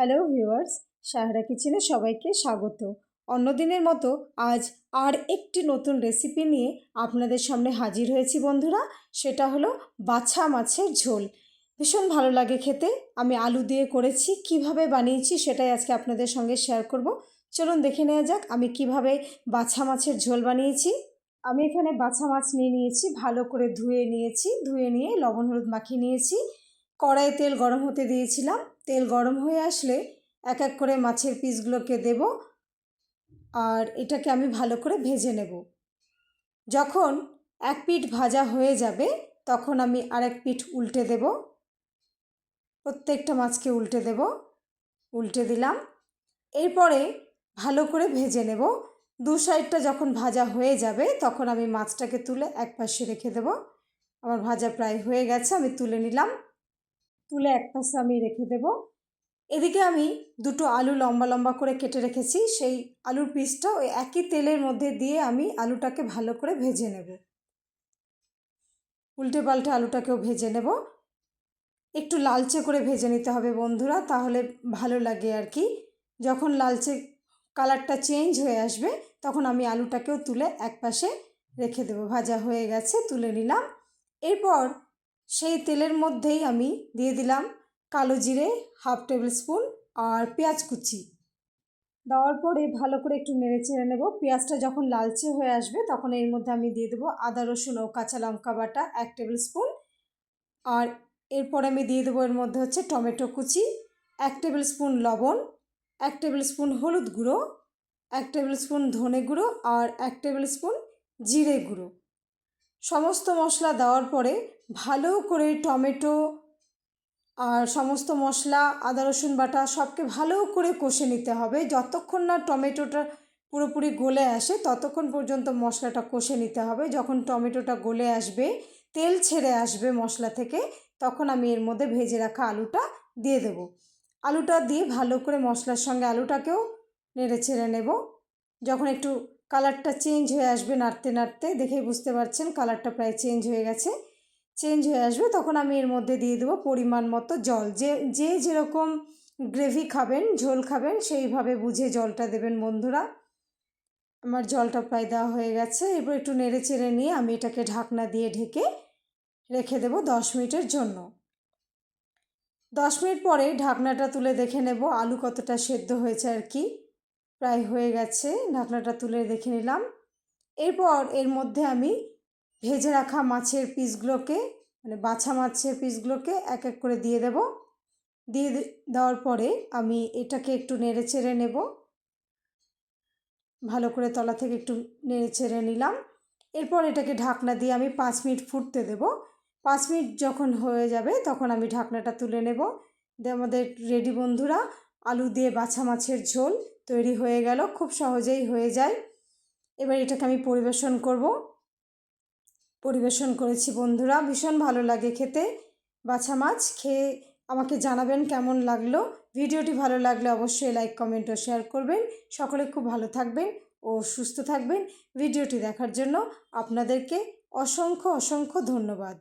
Hello viewers Sahara কিচেনে সবাইকে স্বাগত। অন্যদিনের মতো আজ আর একটি নতুন রেসিপি নিয়ে আপনাদের সামনে হাজির হয়েছি বন্ধুরা। সেটা হলো বাছা মাছের ঝোল। ভীষণ ভালো লাগে খেতে। আমি আলু দিয়ে করেছি, কীভাবে বানিয়েছি সেটাই আজকে আপনাদের সঙ্গে শেয়ার করব। চলুন দেখে নেওয়া যাক আমি কীভাবে বাছা মাছের ঝোল বানিয়েছি। আমি এখানে বাছা মাছ নিয়ে নিয়েছি, ভালো করে ধুয়ে নিয়েছি, ধুয়ে নিয়ে লবণ হলুদ মাখিয়ে নিয়েছি। কড়াইয়ে তেল গরম হতে দিয়েছিলাম। তেল গরম হয়ে আসলে এক এক করে মাছের পিসগুলোকে দেব আর এটাকে আমি ভালো করে ভেজে নেব। যখন এক পিঠ ভাজা হয়ে যাবে, তখন আমি আরেক পিঠ উল্টে দেব। প্রত্যেকটা মাছকে উল্টে দেব, উল্টে দিলাম। এরপরে ভালো করে ভেজে নেব। দু সাইডটা যখন ভাজা হয়ে যাবে, তখন আমি মাছটাকে তুলে এক পাশে রেখে দেব। আমার ভাজা প্রায় হয়ে গেছে, আমি তুলে নিলাম। তুলে এক পাশে আমি রেখে দেব। এদিকে আমি দুটো আলু লম্বা লম্বা করে কেটে রেখেছি। সেই আলুর পিসটা ওই একই তেলের মধ্যে দিয়ে আমি আলুটাকে ভালো করে ভেজে নেব। উল্টে পাল্টে আলুটাকেও ভেজে নেব। একটু লালচে করে ভেজে নিতে হবে বন্ধুরা, তাহলে ভালো লাগে আর কি। যখন লালচে কালারটা চেঞ্জ হয়ে আসবে, তখন আমি আলুটাকেও তুলে এক পাশে রেখে দেবো। ভাজা হয়ে গেছে, তুলে নিলাম। এরপর সেই তেলের মধ্যেই আমি দিয়ে দিলাম কালো জিরে, হাফ টেবিল স্পুন আর পেঁয়াজ কুচি। দেওয়ার পরে ভালো করে একটু নেড়ে চেড়ে নেব। পেঁয়াজটা যখন লালচে হয়ে আসবে তখন এর মধ্যে আমি দিয়ে দেবো আদা, রসুন ও কাঁচা লঙ্কা বাটা এক টেবিল স্পুন আর এরপর আমি দিয়ে দেবো এর মধ্যে হচ্ছে টমেটো কুচি, এক টেবিল স্পুন লবণ, এক টেবিল স্পুন হলুদ গুঁড়ো, এক টেবিল স্পুন ধনে গুঁড়ো আর এক টেবিল স্পুন জিরে গুঁড়ো। সমস্ত মশলা দেওয়ার পরে ভালো করে টমেটো আর সমস্ত মশলা, আদা, রসুন বাটা সবকে ভালো করে কষে নিতে হবে। যতক্ষণ না টমেটোটা পুরোপুরি গলে আসে, ততক্ষণ পর্যন্ত মশলাটা কষে নিতে হবে। যখন টমেটোটা গলে আসবে, তেল ছেড়ে আসবে মশলা থেকে, তখন আমি এর মধ্যে ভেজে রাখা আলুটা দিয়ে দেব। আলুটা দিয়ে ভালো করে মশলার সঙ্গে আলুটাকেও নেড়ে ছেড়ে নেব। যখন একটু কালারটা চেঞ্জ হয়ে আসবে নাড়তে নাড়তে, দেখেই বুঝতে পারছেন কালারটা প্রায় চেঞ্জ হয়ে গেছে। চেঞ্জ হয়ে আসবে, তখন আমি এর মধ্যে দিয়ে দেবো পরিমাণ মতো জল। যে যে যেরকম গ্রেভি খাবেন, ঝোল খাবেন, সেইভাবে বুঝে জলটা দেবেন বন্ধুরা। আমার জলটা প্রায় দেওয়া হয়ে গেছে, এরপর একটু নেড়ে চেড়ে নিয়ে আমি এটাকে ঢাকনা দিয়ে ঢেকে রেখে দেবো দশ মিনিটের জন্য। দশ মিনিট পরে ঢাকনাটা তুলে দেখে নেব আলু কতটা সেদ্ধ হয়েছে আর কি। প্রায় হয়ে গেছে। ঢাকনাটা তুলে দেখে নিলাম। এরপর এর মধ্যে আমি ভেজে রাখা মাছের পিসগুলোকে মানে বাছা মাছের পিসগুলোকে এক এক করে দিয়ে দেব। দিয়ে দেওয়ার পরে আমি এটাকে একটু নেড়ে চেড়ে নেব। ভালো করে তলা থেকে একটু নেড়ে চেড়ে নিলাম। এরপর এটাকে ঢাকনা দিয়ে আমি পাঁচ মিনিট ফুটতে দেব। পাঁচ মিনিট যখন হয়ে যাবে তখন আমি ঢাকনাটা তুলে নেব। আমাদের রেডি বন্ধুরা আলু দিয়ে বাছা মাছের ঝোল তৈরি হয়ে গেল, খুব সহজেই হয়ে যায়। এবার এটাকে আমি পরিবেশন করব। পরিবেশন করেছি বন্ধুরা, ভীষণ ভালো লাগে খেতে বাছা মাছ। খেয়ে আমাকে জানাবেন কেমন লাগল। ভিডিওটি ভালো লাগলে অবশ্যই লাইক, কমেন্ট ও শেয়ার করবেন। সকলে খুব ভালো থাকবেন ও সুস্থ থাকবেন। ভিডিওটি দেখার জন্য আপনাদেরকে অসংখ্য অসংখ্য ধন্যবাদ।